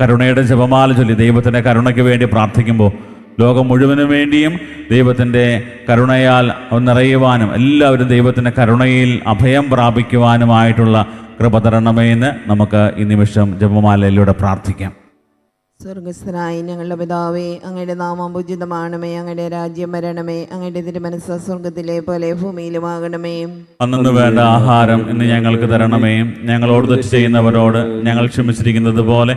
കരുണയുടെ ജപമാല ചൊല്ലി ദൈവത്തിന്റെ കരുണയ്ക്ക് വേണ്ടി പ്രാർത്ഥിക്കുമ്പോൾ ലോകം മുഴുവനും വേണ്ടിയും ദൈവത്തിന്റെ കരുണയാൽ നിറയുവാനും എല്ലാവരും ദൈവത്തിന്റെ കരുണയിൽ അഭയം പ്രാപിക്കുവാനുമായിട്ടുള്ള കൃപ തരണമേ എന്ന് നമുക്ക് ഈ നിമിഷം ജപമാലയിലൂടെ പ്രാർത്ഥിക്കാം. സ്വർഗസ്ഥനായി ഞങ്ങളുടെ പിതാവേ അങ്ങയുടെ നാമം പൂജിതമാണമേ അങ്ങയുടെ രാജ്യം വരണമേ അങ്ങയുടെ തിരുമനസ് സ്വർഗത്തിലെ പോലെ ഭൂമിയിലുമാകണമേ. അന്നു വേണ്ട ആഹാരം ഇന്ന് ഞങ്ങൾക്ക് തരണമേ. ഞങ്ങളോട് തെറ്റ് ചെയ്യുന്നവരോട് ഞങ്ങൾ ക്ഷമിച്ചിരിക്കുന്നത് പോലെ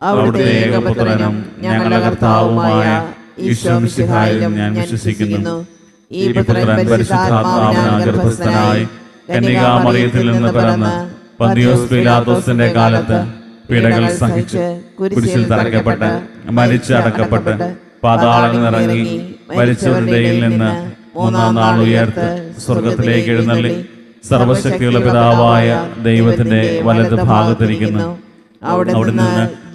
അവിടുത്തെ ഏകപുത്രനും ഞങ്ങളുടെ കർത്താവുമായ ഞാൻ വിശ്വസിക്കുന്നു. ഈ പുത്രൻ പരിശുദ്ധാത്മാവിനാൽ ഗർഭസ്ഥനായി കന്യകാമറിയത്തിൽ നിന്ന് പിറന്ന് പന്തിയോസ് പിലാത്തോസിന്റെ കാലത്ത് പീഡകൾ സഹിച്ച് കുരിശിൽ തറയ്ക്കപ്പെട്ട് മരിച്ചടക്കപ്പെട്ട് പാതാളങ്ങൾ ഇറങ്ങി മരിച്ചവരുടെയിൽ നിന്ന് മൂന്നാം നാൾ ഉയർത്ത് സ്വർഗത്തിലേക്ക് എഴുന്നള്ളി. സർവശക്തിയുള്ള പിതാവായ ദൈവത്തിന്റെ വലത് ഭാഗത്തിരിക്കുന്നു. അവിടെ നിന്ന്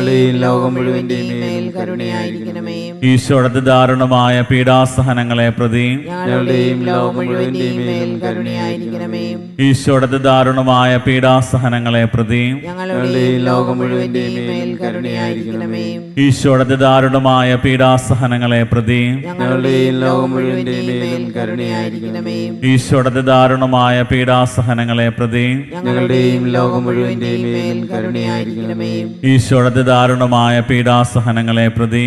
ഞങ്ങളുടെയും ലോകം മുഴുവന്റെയും മേൽ കരുണയായിരിക്കണമേ. ഈശോയുടെ ദാരുണമായ പീഡാസഹനങ്ങളെ പ്രതി ഞങ്ങളുടെയും ദാരുണമായ പീഡാസഹനങ്ങളെ പ്രതി ഞങ്ങളുടെയും ദാരുണമായ പീഡാസഹനങ്ങളെ പ്രതി ഞങ്ങളുടെയും ദാരുണമായ പീഡാസഹനങ്ങളെ പ്രതി ഞങ്ങളുടെയും ദാരുണമായ പീഡാസഹനങ്ങളെ പ്രതി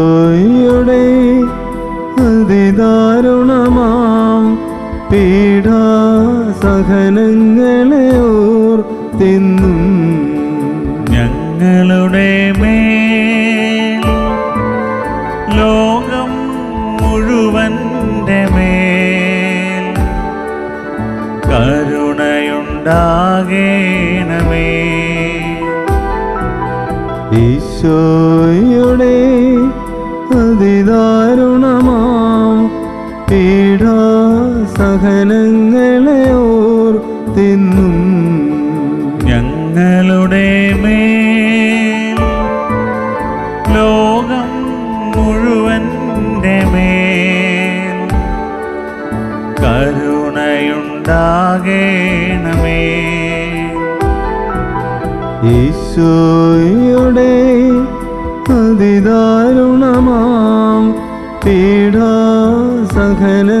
പീഡാസഹനങ്ങളെ ഓർത്തെന്നും ഞങ്ങളുടെ മേൽ ലോകം മുഴുവന്റെ മേൽ കരുണയുണ്ടാകേണമേ. ഈശോയുടെ അതിദാരുണമാം പീഡാസഹനങ്ങളെ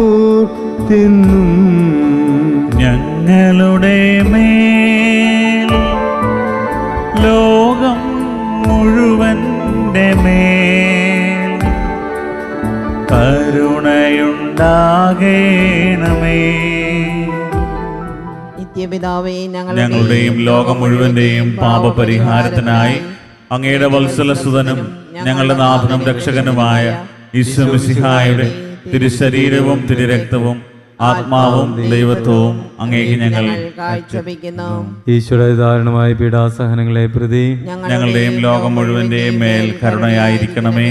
ഓർത്തെന്നും ഞങ്ങളുടെ മേൽ. ലോകം മുഴുവന്റെ മേൽ. കരുണയുണ്ടാകേണമേ. നിത്യപിതാവേ ഞങ്ങളുടെയും ലോകം മുഴുവന്റെയും പാപപരിഹാരത്തിനായി അങ്ങയുടെ വത്സലസുതനും ഞങ്ങളുടെ നാഥനും രക്ഷകനുമായ ഈശ്വമിസിഹായുടെ തിരുശരീരവും തിരുരക്തവും ആത്മാവും ദൈവത്വവും അങ്ങേക്ക് ഞങ്ങൾ കാഴ്ചവെക്കുന്നു. ഈശോയുടെ ദാരുണമായ പീഡാസഹനങ്ങളെ പ്രതി ഞങ്ങളുടെയും ലോകം മുഴുവന്റെയും മേൽ കരുണയായിരിക്കണമേ.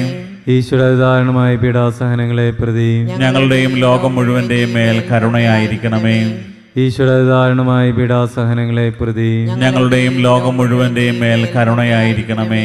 ഈശോയുടെ ദാരുണമായ പീഡാസഹനങ്ങളെ പ്രതി ഞങ്ങളുടെയും ലോകം മുഴുവന്റെയും മേൽ കരുണയായിരിക്കണമേ. ഈശോയുടെ ദാരുണമായ പീഡാസഹനങ്ങളെ പ്രതി ഞങ്ങളുടെയും ലോകം മുഴുവന്റെയും മേൽ കരുണയായിരിക്കണമേ.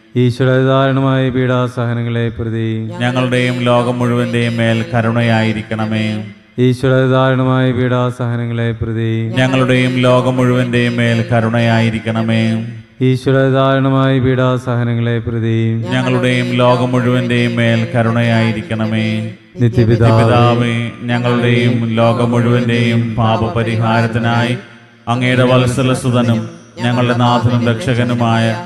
ഈശോയുടെ ദാരുണമായ പീഡാസഹനങ്ങളെ പ്രതി. ഞങ്ങളുടെയും ലോകം മുഴുവന്റെയും മേൽ കരുണയായിരിക്കണമേ. ഈശോയുടെ ദാരുണമായ പീഡാസഹനങ്ങളെ പ്രതി. ഞങ്ങളുടെയും ലോകം മുഴുവന്റെയും മേൽ കരുണയായിരിക്കണമേ. ഈശോയുടെ ദാരുണമായ പീഡാസഹനങ്ങളെ പ്രതി. ഞങ്ങളുടെയും ലോകം മുഴുവന്റെയും മേൽ കരുണയായിരിക്കണമേ. നിത്യപിതാവേ പിതാവേ ഞങ്ങളുടെയും ലോകം മുഴുവന്റെയും പാപപരിഹാരത്തിനായി അങ്ങയുടെ വത്സലസുതനും ഞങ്ങളുടെ നാഥനും രക്ഷകനുമായ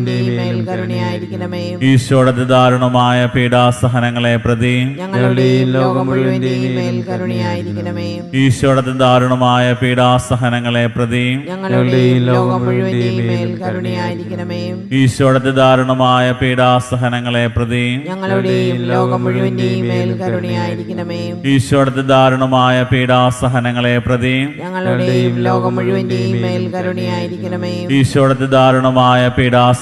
മേൽ കരുണയായിരിക്കണമേ. ഈശോയുടെ ദാരുണമായ പീഡാസഹനങ്ങളെ പ്രതി ഞങ്ങളുടെയും ലോകം മുഴുവന്റെയും മേൽ കരുണയായിരിക്കണമേ. ഈശോയുടെ ദാരുണമായ പീഡാസഹനങ്ങളെ പ്രതി ഞങ്ങളുടെയും ലോകം മുഴുവന്റെയും മേൽ കരുണയായിരിക്കണമേ. ഈശോയുടെ ദാരുണമായ പീഡാസഹനങ്ങളെ പ്രതി ഞങ്ങളുടെയും ലോകം മുഴുവന്റെയും മേൽ കരുണയായിരിക്കണമേ. ഈശോയുടെ ദാരുണമായ പീഡാസഹനങ്ങളെ പ്രതി ഞങ്ങളുടെയും ലോകം മുഴുവന്റെയും മേൽ കരുണയായിരിക്കണമേ. ഈശോയുടെ ദാരുണമായ